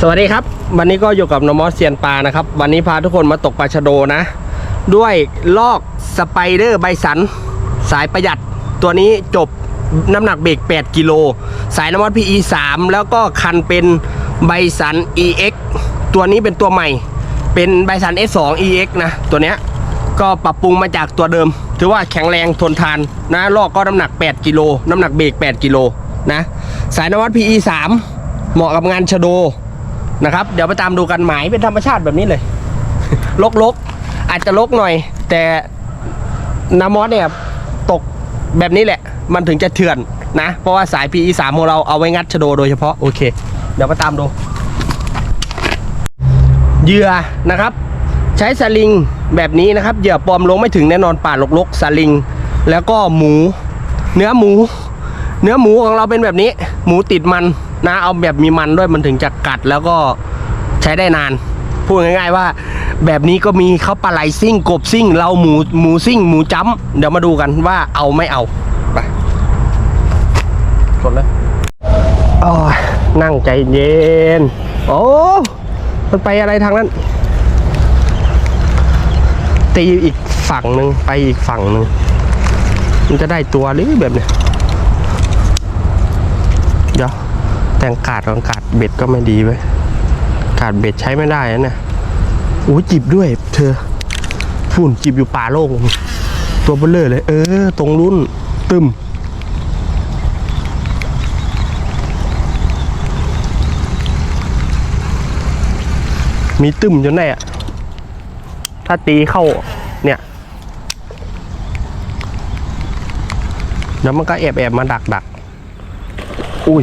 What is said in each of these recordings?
สวัสดีครับ วันนี้ก็อยู่กับนมอสเซียนปลานะครับ วันนี้พาทุกคนมาตกปลาชะโดนะ ด้วยลอกสไปเดอร์ใบสัน สายประหยัดตัวนี้จบน้ำหนักเบรก8 กิโล สายน้ำมัน PE 3แล้วก็คันเป็นใบสัน EX ตัวนี้เป็นตัวใหม่ เป็นใบสัน S2 EX นะ ตัวเนี้ยก็ปรับปรุงมาจากตัวเดิม ถือว่าแข็งแรงทนทานนะลอกก็น้ำหนัก 8 กิโล น้ำหนักเบรก8 กิโลนะ สายนวัต PE 3เหมาะกับงานชะโด นะครับ เดี๋ยวไปตามดูกันหมายเป็นธรรมชาติแบบนี้เลยลกๆ อาจจะลกหน่อย แต่น้ำมอสเนี่ยตกแบบนี้แหละ มันถึงจะเถื่อนนะ เพราะว่าสาย PE 3 ของเราเอาไว้งัดชะโดโดยเฉพาะโอเค เดี๋ยวมาตามดูเหยื่อนะครับ ใช้สลิงแบบนี้นะครับเหยื่อปลอมลงไม่ถึงแน่นอนป่าลกๆสลิง แล้วก็หมู เนื้อหมู เนื้อหมูของเราเป็นแบบนี้ หมูติดมัน นะเอาแบบมีมันด้วยมันถึงจะกัดแล้วก็ใช้ได้นาน พูดง่าย ๆว่า แบบนี้ก็มีเขาปลาไหลซิ่งกบซิ่ง เราหมูหมูซิ่ง หมูจ้ำเดี๋ยวมาดูกันว่าเอาไม่เอาไปกดเลยโอ้ยนั่งใจเย็น โอ้มันไปอะไรทางนั้นตีอีกฝั่งหนึ่งไปอีกฝั่งหนึ่งมันจะได้ตัวหรือแบบเนี้ย เดี๋ยว แต่งกาดของกาดเบ็ดก็ไม่ดีเว้กาดเบ็ดใช้ไม่ได้นะเนี่ยโอ้จิบด้วยเธอฝุ่นจิบอยู่ป่าโล่งตัวเบลเลอร์เลย เออ ตรงรุ่นตึมมีตึมจนได้อะถ้าตีเข้าเนี่ยเดี๋ยวมันก็แอบแอบมาดักดักอุ้ย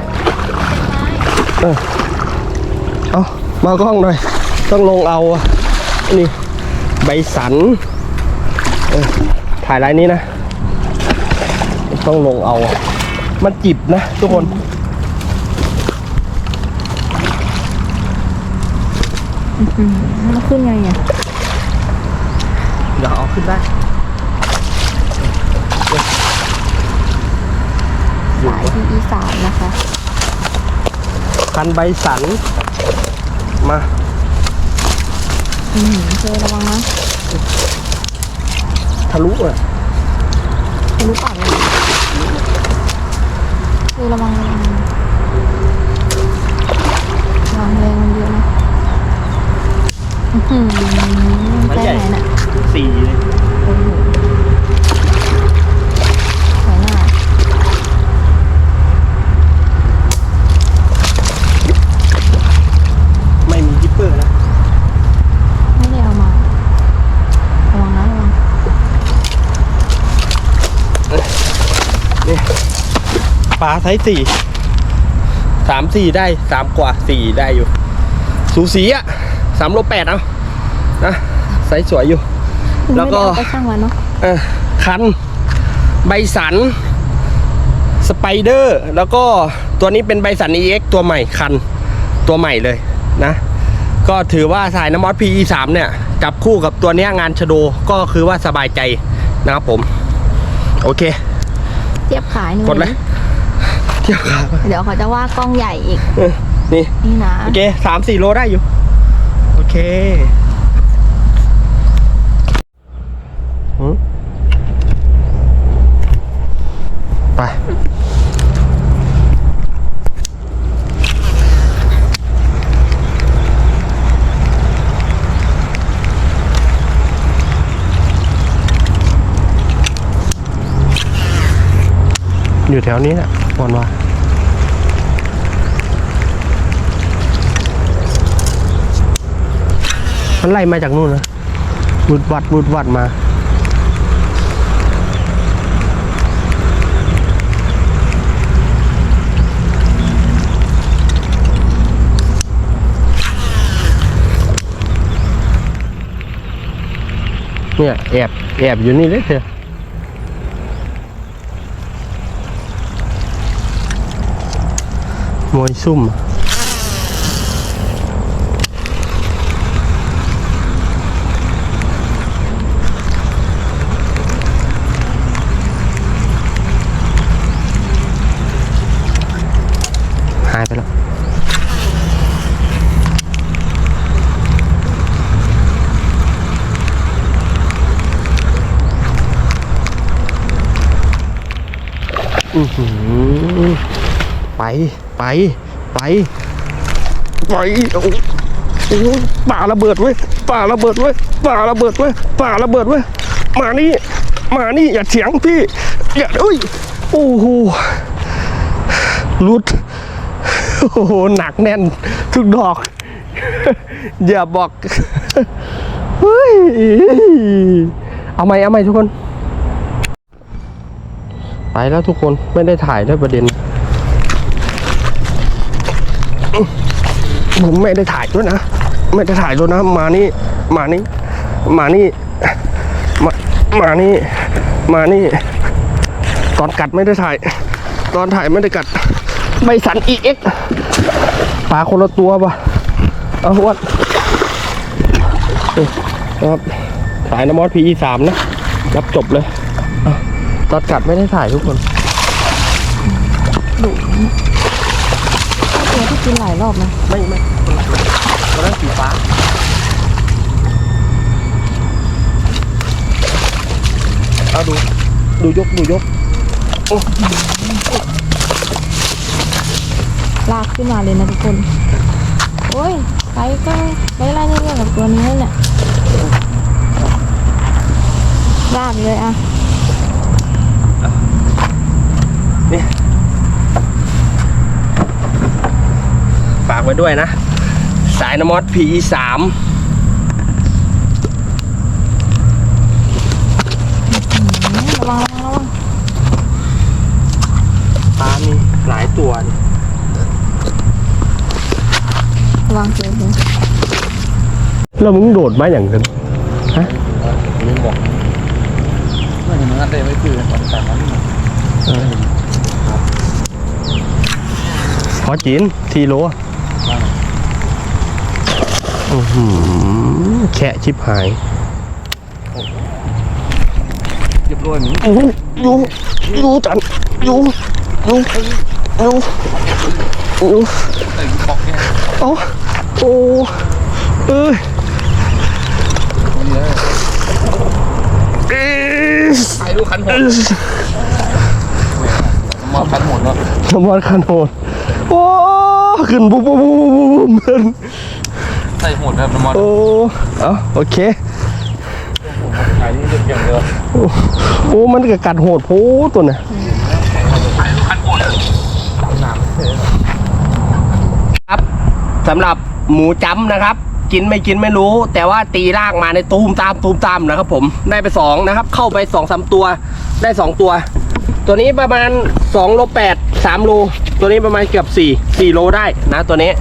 เออเอามากล้องหน่อย ต้องลงเอาอะนี่ใบสันเออถ่ายลายนี้นะ ต้องลงเอาอะมันจิบนะทุกคนมันขึ้นไงอะเดี๋ยวเอาขึ้นได้สายที่อีสานนะคะ คันใบสัน มาอืมเธอระวังนะทะลุอะทะลุปากเลยเธอระวังระวังระวังแรงมันเยอะนะอื้อหือไม่ไปใหญ่ไหนน่ะ สี่เลย โอ้โหสวยมาก ไม่มีจิปเปอร์นะ ไม่ได้เอามา ระวังนะระวัง นี่ ปลาไซส์สี่สามสี่ได้สามกว่าสี่ได้อยู่ สูสีอะสามโลแปดเอานะไซส์สวยอยู่ แล้วก็ไม่ได้เอาไปช่างวันเนาะเออคัน ใบสัน สไปเดอร์ แล้วก็ตัวนี้เป็นใบสัน EX ตัวใหม่คัน ตัวใหม่เลยนะ ก็ถือว่าสายน้ำมอส PE 3 เนี่ย จับคู่กับตัวเนี้ยงานชะโดก็คือว่าสบายใจนะครับผม โอเค เทียบขายหนึ่งกดเลย เที่ยวขาไปเดี๋ยวเขาจะว่ากล้องใหญ่อีกเออนี่ นี่นะ โอเคสามสี่โลได้อยู่ โอเคหืมไปอยู่แถวนี้แหละ คนวะมันไล่มาจากนู่นนะบุดวัดบุดวัดมาเนี่ยแอบแอบอยู่นี่เลยเถอะ มวยซุ่มหายไปแล้วอือหือ ไปไปไปไปโอ้โหป่าระเบิดเว้ยป่าระเบิดเว้ยป่าระเบิดเว้ยป่าระเบิดเว้ยมานี่มานี่อย่าเถียงพี่อย่าเอ้ยโอ้โหรุดโอ้โหหนักแน่นทุกดอก อย่าบอกเฮ้ยเอาไหมเอาไหมทุกคน ไปแล้วทุกคนไม่ได้ถ่ายด้วยประเด็น ผมไม่ได้ถ่ายด้วยนะ ไม่ได้ถ่ายด้วยนะ มานี่ มานี่ มานี่ มามานี่ มานี่ ตอนกัดไม่ได้ถ่าย ตอนถ่ายไม่ได้กัดใบสันอีเอ็กปลาคนละตัวปะเอาวัดนี่นะครับสายน้ำมอสพีสามนะ รับจบเลย ตอนกัดไม่ได้ถ่ายทุกคนตัวที่กินหลายรอบนะไม่ไม่คนละตัวนั้นสีฟ้าเอาดูดูยกดูยกลากขึ้นมาเลยนะทุกคน โอ้ยไปก็ไปไล่เรื่อยๆกับตัวนี้นั่นแหละลากเลยอะากไว้ด้วยนะ สายน้ำมอส PE สามระวังระวังระวังปลามีหลายตัวนี่ระวังเจอเลยแล้วมึงโดดมาอย่างนั้นฮะไม่บอกไม่เห็นมันได้ไม่คือสองสามนั้นขอจีนทีโลอะอื้อหือ แฉะชิบหายเรียบร้อยหนียูยูยูจันยูยูยูยูไอ้บอกแค่โอ้โอ้เอ้ยนี้เลยเอ้ยถ่ายรูปคันหดมาคันหมดแล้วมอนคันโหดโอ้ขึ้นปุ๊บปุ๊บปุ๊บปุ๊บปุ๊บปุ๊บ ใส่หมดครับน้ำมันโอ้เอาโอเคถ่ายนี่เรียบอย่งเดียโอ้โอ้มันก็กัดโหดโพตัวน่ะถ่ายรูปคันหดหนามครับสำหรับหมูจ้ำนะครับ กินไม่กินไม่รู้ แต่ว่าตีรากมาในตูมตามตูมตามนะครับ ผมได้ไปสองนะครับ เข้าไปสองสามตัวได้สองตัว ตัวนี้ประมาณ2โล8 3โลตัวนี้ประมาณเกือบ4 4โลได้นะตัวนี้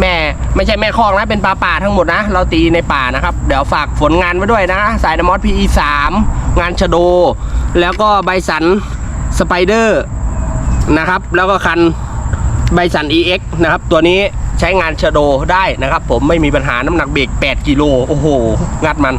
แม่ไม่ใช่แม่คอกนะ เป็นปลาป่าทั้งหมดนะ เราตีในป่านะครับ เดี๋ยวฝากผลงานไว้ด้วยนะ สายนมอสพีสามงานชโด แล้วก็ใบสันสไปเดอร์นะครับ แล้วก็คันไบสัน EX นะครับ ตัวนี้ใช้งานชโดได้นะครับ ผมไม่มีปัญหาน้ำหนักเบรก8กิโลโอ้โห งัดมัน